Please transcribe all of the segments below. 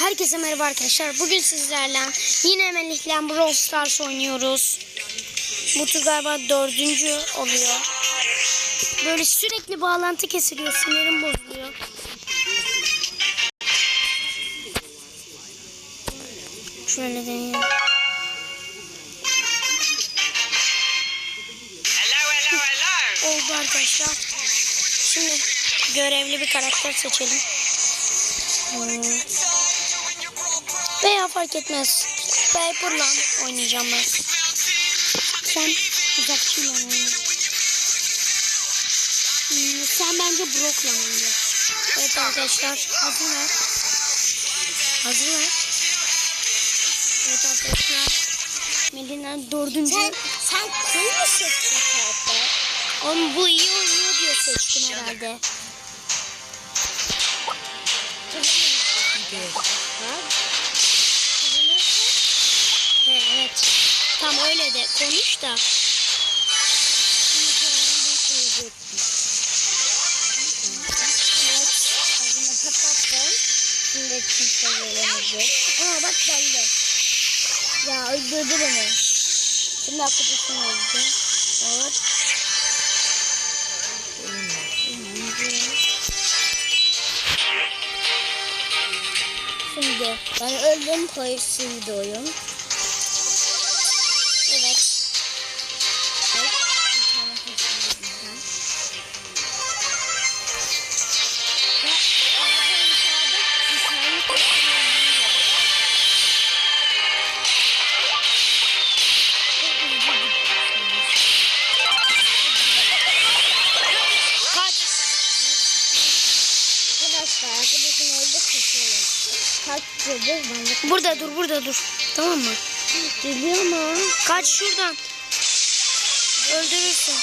Herkese merhaba arkadaşlar. Bugün sizlerle yine Melih'le Brawl Stars oynuyoruz. Bu tur galiba dördüncü oluyor. Böyle sürekli bağlantı kesiliyor. Sinirim bozuluyor. Şöyle hello. Oldu arkadaşlar. Şimdi görevli bir karakter seçelim. Hmm. Veya fark etmez. Piper'la oynayacağım ben. Sen uzakçıyla oyna. Hmm, sen bence Brock'la oyna. Evet arkadaşlar hazırlar. Hazırlar. Evet arkadaşlar. Melina dördüncü. Sen, sen kuyu mu seçtin kartı? Oğlum bu iyi oynuyor diye seçtim herhalde. Evet, evet. Tam öyle de konuş da. Şimdi kimse gelemeyecek. Aa bak geldi. Ya öldürdü beni. Şimdi arkadaşım öldü. Evet. Şimdi ben öldüm polisi videoyum. Evet. Burada dur burada dur. Tamam mı? geliyor mu? Kaç şuradan. Öldürürsün.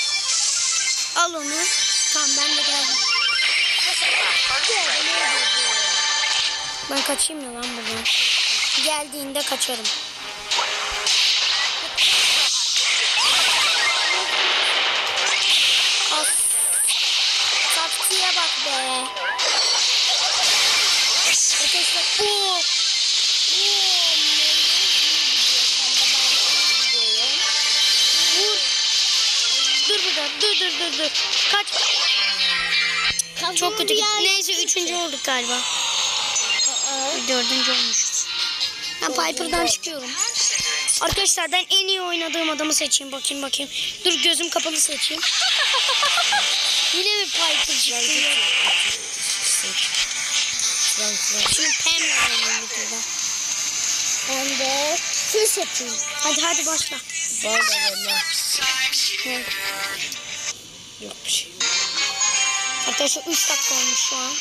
Al onu. Tamam ben de geldim. Ben kaçayım mı lan buradan? Geldiğinde kaçarım. As. Taktiğe bak be. Arkadaşlar. Oo. Vur. Dur burada. Dur dur dur dur. Kaç. Çok kötü. Neyse üçüncü olduk galiba. Dördüncü olmuşuz. Ben Piper'dan çıkıyorum. Arkadaşlar ben en iyi oynadığım adamı seçeyim. Bakayım bakayım. Dur gözüm kapalı seçeyim. Yine mi Piper çıktı? Şimdi Pam'la oynayayım bir turda. Ben de süs yapayım. Hadi hadi başla. Valla valla. Yok bir şey. Arkadaşlar 3 dakika olmuş şu an.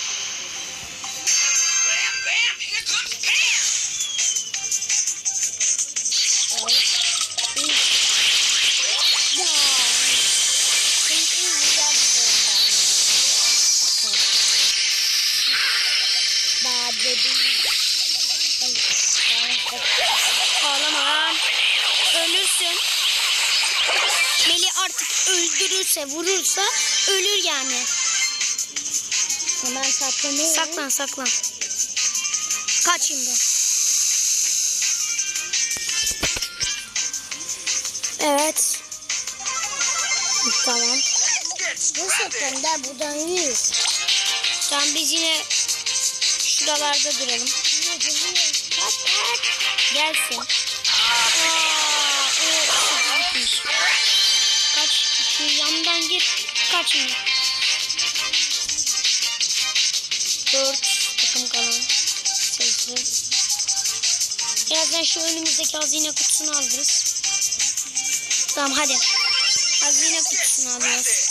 Öldürürse, vurursa ölür yani. Hemen saklanıyorum. Saklan saklan. Kaç şimdi. Evet. Tamam. Bu sefer buradan yüz. Tamam biz yine şuralarda duralım. Gelsin. Şu yandan gir. Kaç şimdi. Dört takım kalan. Sayısı. Birazdan şu önümüzdeki hazine kutusunu alırız. Tamam hadi. Hazine kutusunu alıyoruz.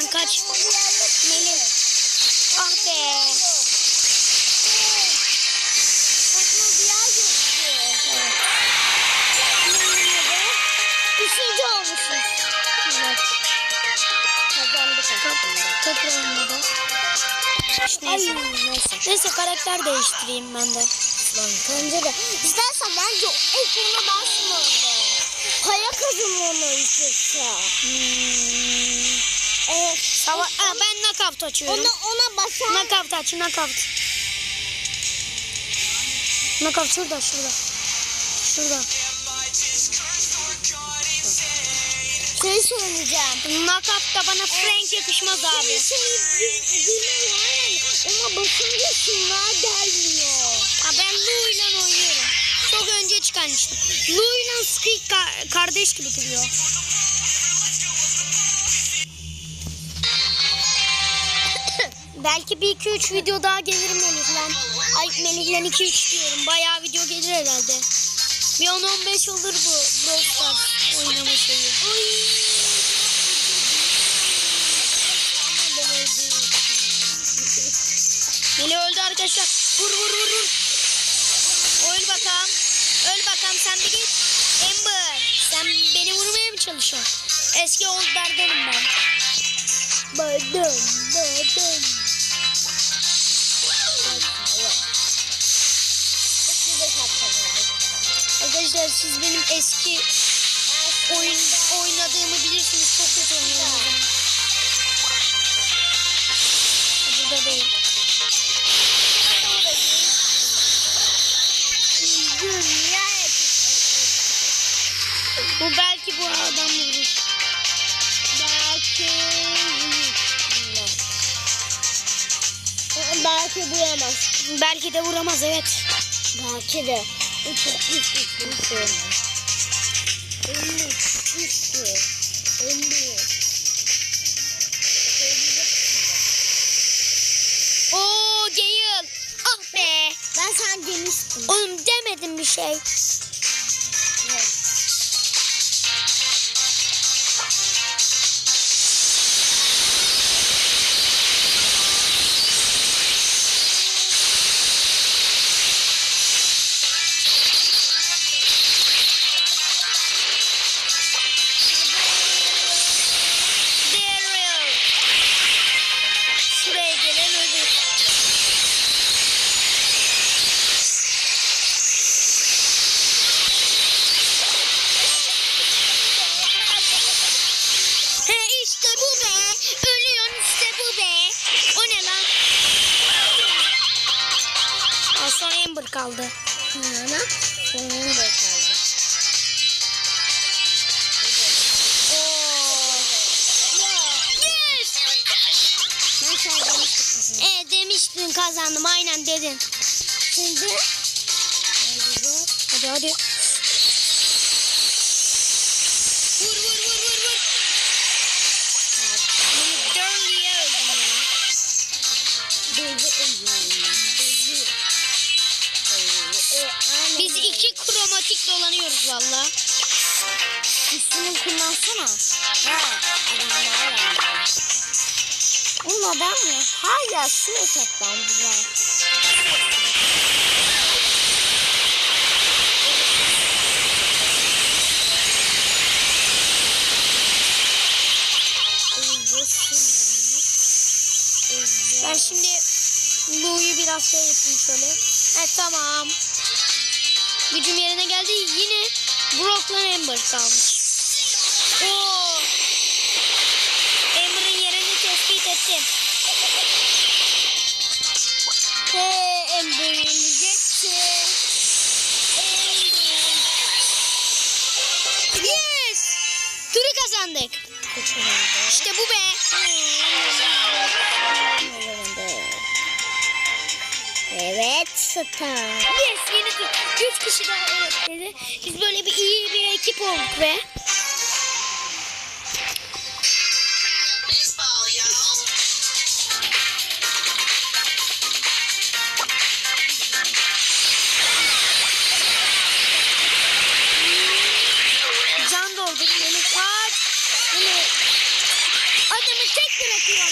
Sen kaç. Melih. Ah be. Üçüncü olmuşuz. Evet. Kazandık olmadı. Ay Neyse. neyse. Karakter değiştireyim ben de. Bence de. İstersen bence ilk buna basma. Para kazanma onu istiyorsa. Hmm. Evet. Sava Aa, ben knockout açıyorum. Ona, ona basar. Knockout aç, knockout. Knockout şurada, şurada. Şurada. Şey söyleyeceğim. Knockout da bana Frank yakışmaz abi. Şey, şey bilmem. Ona basınca şunlar gelmiyor. Ha, ben Lou ile oynuyorum. Çok önce çıkarmıştım. Lou ile Squeak ka- kardeş gibi duruyor. Belki bir iki üç video daha gelir Melih'le. Ay Melih'le iki üç diyorum. Bayağı video gelir herhalde. Bir 10-15 olur bu Brawl oynama şeyi. Melih öldü arkadaşlar. Vur vur vur vur. Öl bakalım. Öl bakalım sen bir git. Amber. Sen beni vurmaya mı çalışıyorsun? Eski old derdenim ben. Böldüm, böldüm. Arkadaşlar siz benim eski oyun oynadığımı bilirsiniz. Çok kötü oynuyorum. Burada değil. Bu belki bu adam vurur. Belki Belki buyamaz. Belki de vuramaz evet. Belki de. Oo Gale. Ah be. Ben sana demiştim. Oğlum demedim bir şey. Ana. Sonun da kaldı. Demiştim. E demiştin kazandım aynen dedin. Şimdi Hadi hadi. Valla. Üstünü kullansana. Ha. Adamlar var. Bunun adam mı? Hala şu hesaplandılar. Ben şimdi Lou'yu biraz şey yapayım şöyle. Evet tamam. Gücüm yerine geldi. Yine Brock'la Amber kalmış. Oo. Amber'ın yerini tespit ettim. Hey Ember yeneceksin. Yes! Turu kazandık. İşte bu be. Evet star. Yes yeni tur. Üç kişi daha dedi. Biz böyle bir iyi bir ekip olduk y'all. Can doldur beni kaç. Beni Neyse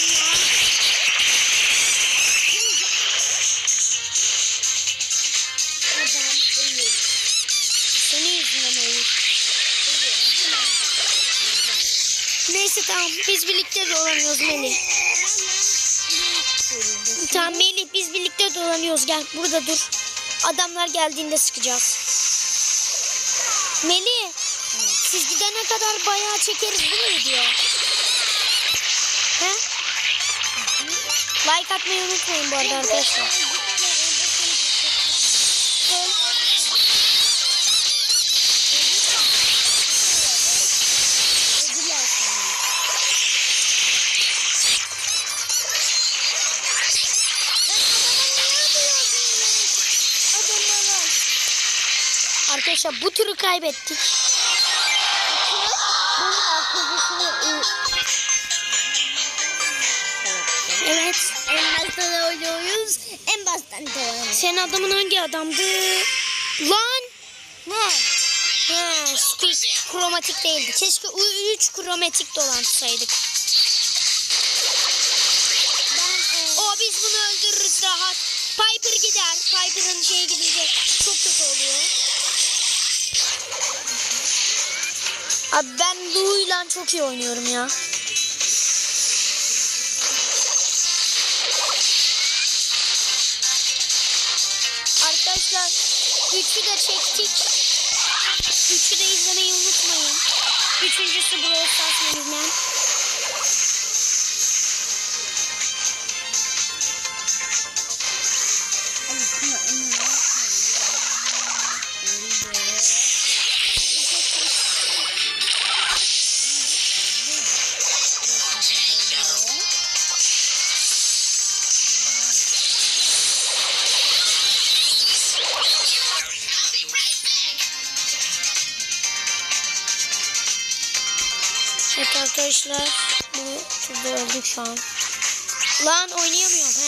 tamam biz birlikte dolanıyoruz Melih. Tamam Melih biz birlikte dolanıyoruz gel burada dur. Adamlar geldiğinde sıkacağız. Melih siz gidene kadar bayağı çekeriz değil mi video? He? Like atmayı unutmayın bu arada arkadaşlar. Arkadaşlar bu turu kaybettik. Evet. En baştan oynuyoruz. En baştan devam. Senin adamın hangi adamdı? Lan! Ne? He, Squid kromatik değildi. Keşke 3 kromatik dolantsaydık. Ben e, O biz bunu öldürürüz rahat. Piper gider. Piper'ın şeyi gidince çok kötü oluyor. Abi ben Lu'yla çok iyi oynuyorum ya. Arkadaşlar üçü de çektik. Üçü de izlemeyi unutmayın. Üçüncüsü Brawl Stars arkadaşlar turda öldük şu an. Lan oynayamıyorum he.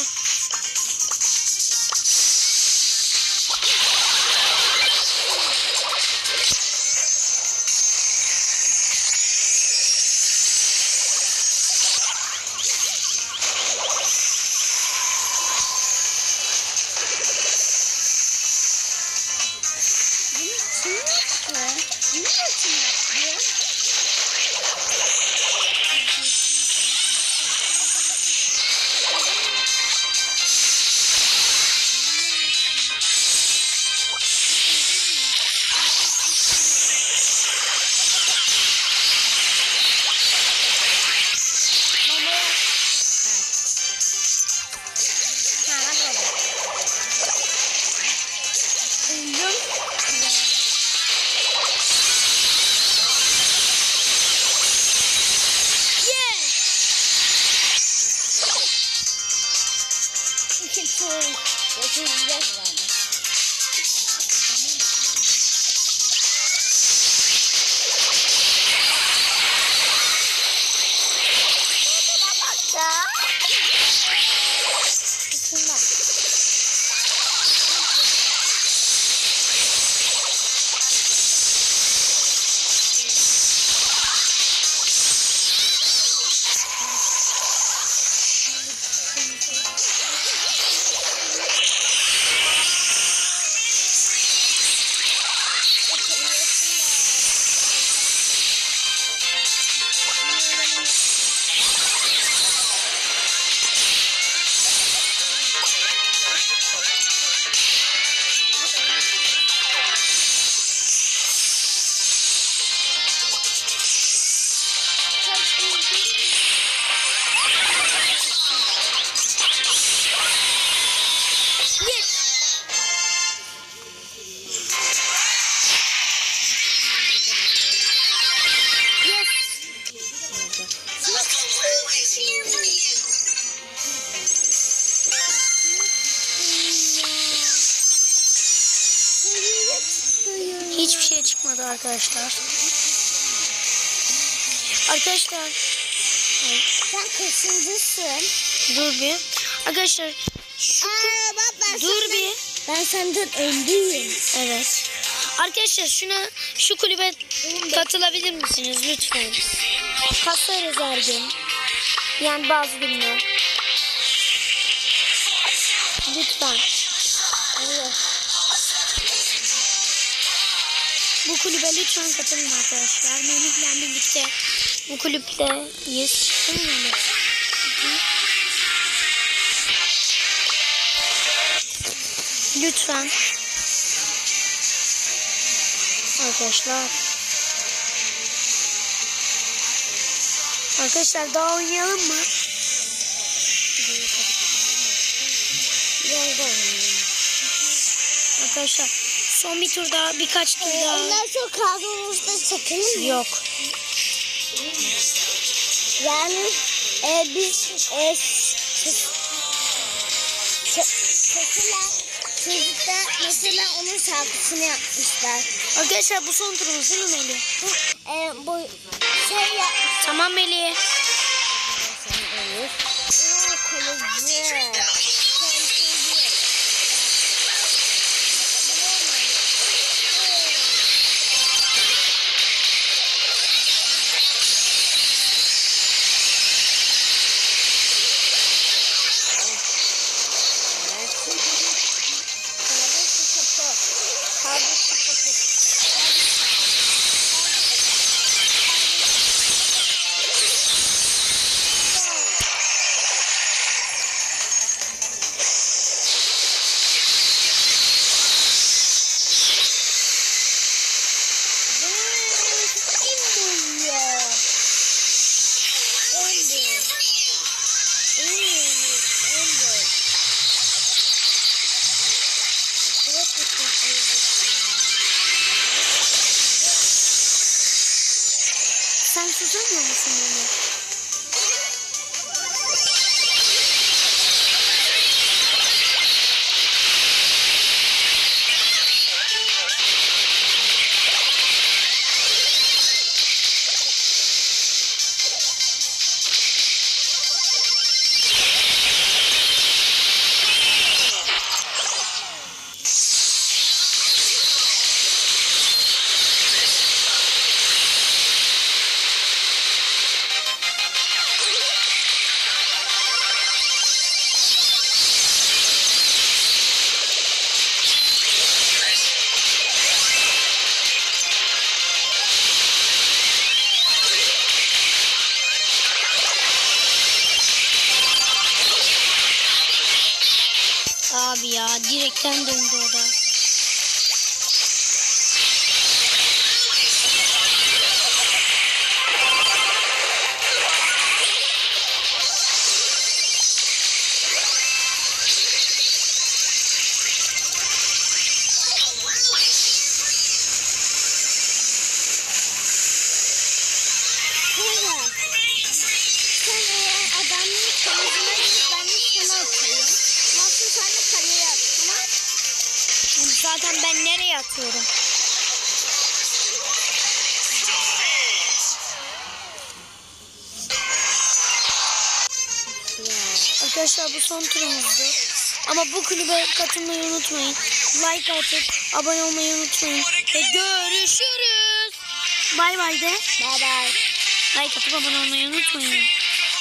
Hiçbir şey çıkmadı arkadaşlar. Arkadaşlar Sen kaçıncısın? dur bir. Arkadaşlar şu Aa bak ben dur senden- bir. Ben senden öndeyim. Evet. Arkadaşlar şuna şu kulübe katılabilir misiniz lütfen? Kasarız her gün. Yani bazı günler. Lütfen. Bu kulübe lütfen katılın arkadaşlar. Melih'le birlikte Bu kulüpteyiz. Değil mi? Lütfen. Arkadaşlar. Arkadaşlar daha oynayalım mı? Arkadaşlar son bir tur daha birkaç tur Ee, daha. ondan sonra kadromuzda çekelim mi? Yok. Yani e, biz e, mesela çocukta mesela onun şarkısını yapmışlar. Arkadaşlar bu son turumuz değil mi Melih? E, bu şey yapmışlar. Tamam Melih. Direkten döndü o da. Zaten ben nereye atıyorum? Arkadaşlar bu son turumuzdu. Ama bu kulübe katılmayı unutmayın. Like atıp abone olmayı unutmayın. Ve görüşürüz. Bay bay de. Bye bye. Like atıp abone olmayı unutmayın.